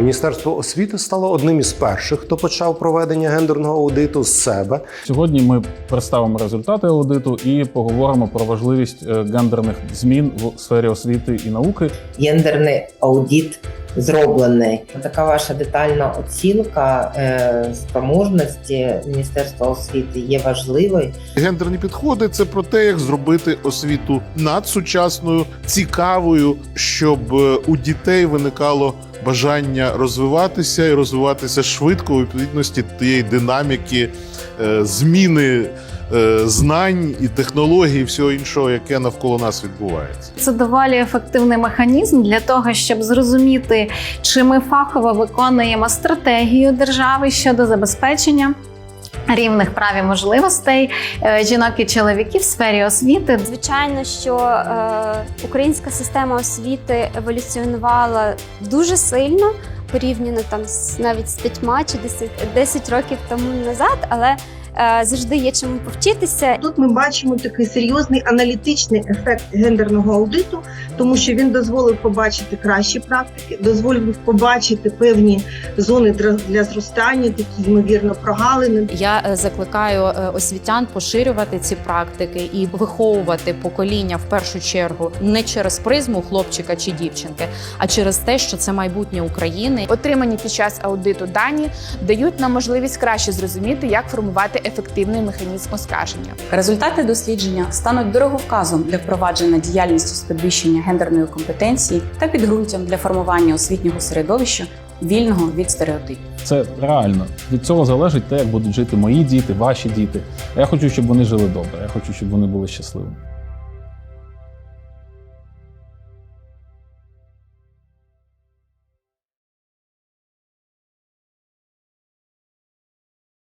Міністерство освіти стало одним із перших, хто почав проведення гендерного аудиту з себе. Сьогодні ми представимо результати аудиту і поговоримо про важливість е, гендерних змін в сфері освіти і науки. гендерний аудит зроблений. Така ваша детальна оцінка е, спроможності Міністерства освіти є важливою. Гендерні підходи це про те, як зробити освіту надсучасною, цікавою, щоб е, у дітей виникало бажання розвиватися і розвиватися швидко у відповідності тієї динаміки, е, зміни е, знань і технологій, і всього іншого, яке навколо нас відбувається. Це доволі ефективний механізм для того, щоб зрозуміти, чи ми фахово виконуємо стратегію держави щодо забезпечення. Рівних прав і можливостей е, жінок і чоловіків в сфері освіти. Звичайно, що е, українська система освіти еволюціонувала дуже сильно порівняно там з навіть з п'ятьма чи 10, 10 років тому назад, але завжди є чому повчитися. Тут ми бачимо такий серйозний аналітичний ефект гендерного аудиту, тому що він дозволив побачити кращі практики, дозволив побачити певні зони для- для зростання, такі ймовірно прогалини. Я е, закликаю е, освітян поширювати ці практики і виховувати покоління в першу чергу не через призму хлопчика чи дівчинки, а через те, що це майбутнє України. Отримані під час аудиту дані дають нам можливість краще зрозуміти, як формувати ефективний механізм оскарження. Результати дослідження стануть дороговказом для впровадження діяльності з підвищення гендерної компетенції та підґрунтям для формування освітнього середовища вільного від стереотипів. Це реально від цього залежить те, як будуть жити мої діти, ваші діти. Я хочу, щоб вони жили добре. Я хочу, щоб вони були щасливими.